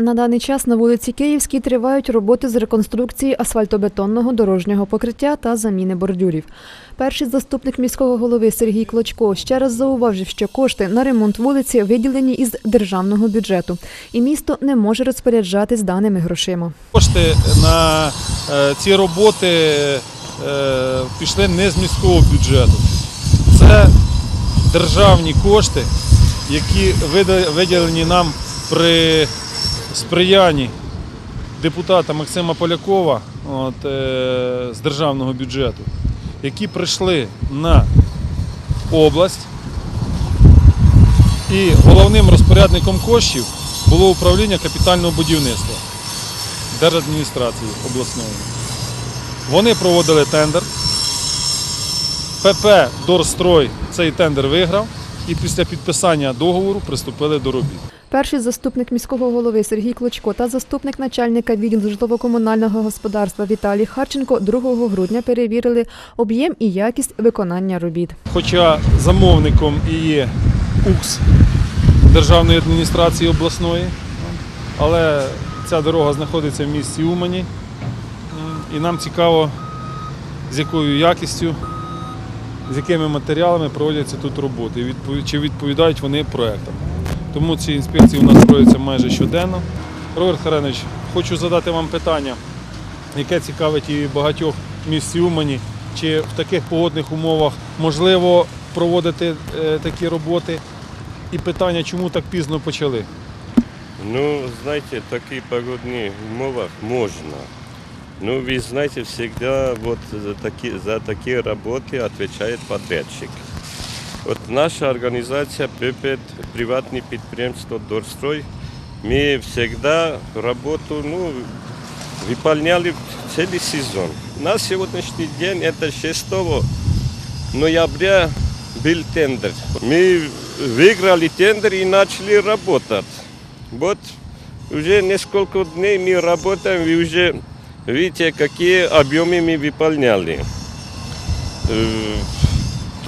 На даний час на вулиці Київській тривають роботи з реконструкції асфальтобетонного дорожнього покриття та заміни бордюрів. Перший заступник міського голови Сергій Клочко ще раз зауважив, що кошти на ремонт вулиці виділені із державного бюджету, і місто не може розпоряджатись даними грошима. Кошти на е, ці роботи е, пішли не з міського бюджету. Це державні кошти, які виділені нам при сприянні депутата Максима Полякова от, е, з державного бюджету, які прийшли на область. І головним розпорядником коштів було управління капітального будівництва держадміністрації обласної. Вони проводили тендер. ПП Дорстрой цей тендер виграв і після підписання договору приступили до робіт. Перший заступник міського голови Сергій Клочко та заступник начальника відділу житлово-комунального господарства Віталій Харченко 2 грудня перевірили об'єм і якість виконання робіт. Хоча замовником і є УКС Державної адміністрації обласної, але ця дорога знаходиться в місті Умані. І нам цікаво, з якою якістю, з якими матеріалами проводяться тут роботи, чи відповідають вони проектам. Тому ці інспекції у нас проводяться майже щоденно. Роберт Харенович, хочу задати вам питання, яке цікавить і багатьох в місті Умані. Чи в таких погодних умовах можливо проводити е, такі роботи? І питання, чому так пізно почали? Ну, знаете, в таких погодных умовах можно. Ну, вы знаете, всегда вот за такие, за такие работы отвечает подрядчик. Вот наша организация ПП, приватный предприемство Дорстрой, мы всегда работу, ну, выполняли целый сезон. На сегодняшний день это 6 ноября был тендер. Мы выиграли тендер и начали работать. Вот уже несколько дней мы работаем, и уже видите, какие объемы мы выполняли.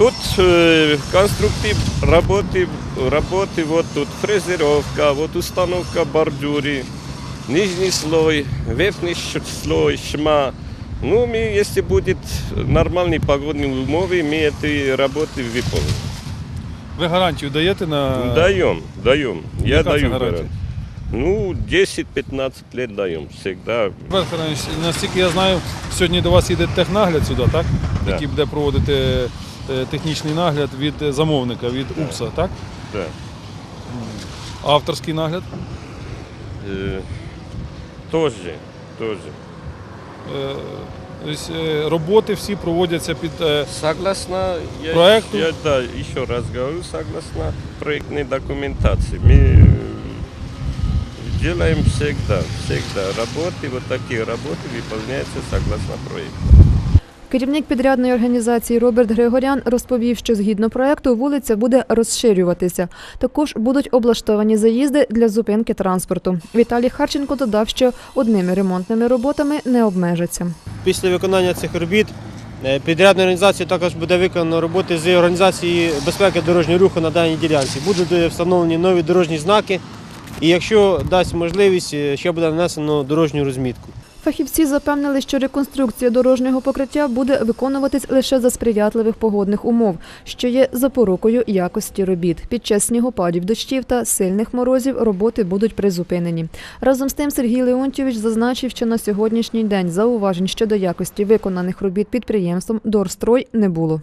Э, Тут э, конструктив работы, работы, вот тут фрезеровка, вот установка бордюры, нижний слой, верхний ш- слой, шма. Ну, мы, если будет нормальный погодный умовы, мы эти работы выполним. Ви гарантію даєте на Даем, даем. Я Яка це даю гарантія? гарантию. Ну, 10-15 лет даем. Всегда. Роберт Харенович, наскільки я знаю, сьогодні до вас їде технагляд сюди, так? Да. Який буде проводити е, технічний нагляд від е, замовника, від УКСа, так? Да. Авторський нагляд. Э, тоже, тоже. Е, тобто, е, Роботи всі проводяться під е, Согласно я, Проекту? я да, еще раз говорю, согласно проектной документации. Мы э, делаем всегда, всегда работы, вот такие работы выполняются согласно проекту. Керівник підрядної організації Роберт Григорян розповів, що згідно проекту вулиця буде розширюватися. Також будуть облаштовані заїзди для зупинки транспорту. Віталій Харченко додав, що одними ремонтними роботами не обмежиться. Після виконання цих робіт е, підрядною організацією також буде виконано роботи з організації безпеки дорожнього руху на даній ділянці. Будуть е, встановлені нові дорожні знаки, і якщо дасть можливість, е, ще буде нанесено дорожню розмітку. Фахівці запевнили, що реконструкція дорожнього покриття буде виконуватись лише за сприятливих погодних умов, що є запорукою якості робіт. Під час снігопадів, дощів та сильних морозів роботи будуть призупинені. Разом з тим Сергій Леонтьович зазначив, що на сьогоднішній день зауважень щодо якості виконаних робіт підприємством Дорстрой не було.